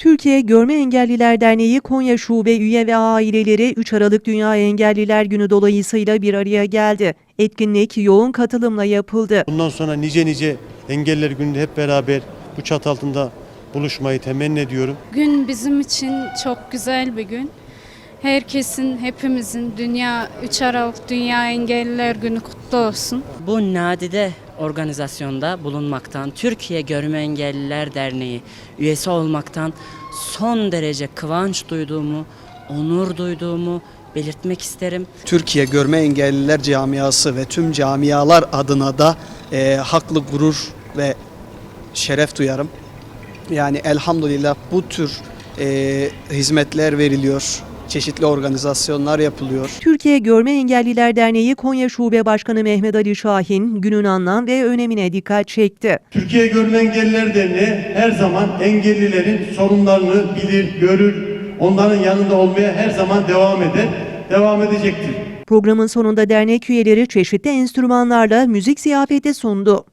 Türkiye Görme Engelliler Derneği Konya Şube üye ve aileleri 3 Aralık Dünya Engelliler Günü dolayısıyla bir araya geldi. Etkinlik yoğun katılımla yapıldı. Bundan sonra nice nice engeller gününde hep beraber bu çat altında buluşmayı temenni ediyorum. Gün bizim için çok güzel bir gün. Herkesin, hepimizin Dünya 3 Aralık Dünya Engelliler Günü kutlu olsun. Bu nadide organizasyonda bulunmaktan, Türkiye Görme Engelliler Derneği üyesi olmaktan son derece kıvanç duyduğumu, onur duyduğumu belirtmek isterim. Türkiye Görme Engelliler Camiası ve tüm camialar adına da e, haklı gurur ve şeref duyarım. Yani elhamdülillah bu tür e, hizmetler veriliyor, çeşitli organizasyonlar yapılıyor. Türkiye Görme Engelliler Derneği Konya Şube Başkanı Mehmet Ali Şahin günün anlam ve önemine dikkat çekti. Türkiye Görme Engelliler Derneği her zaman engellilerin sorunlarını bilir, görür, onların yanında olmaya her zaman devam eder, devam edecektir. Programın sonunda dernek üyeleri çeşitli enstrümanlarla müzik ziyafeti sundu.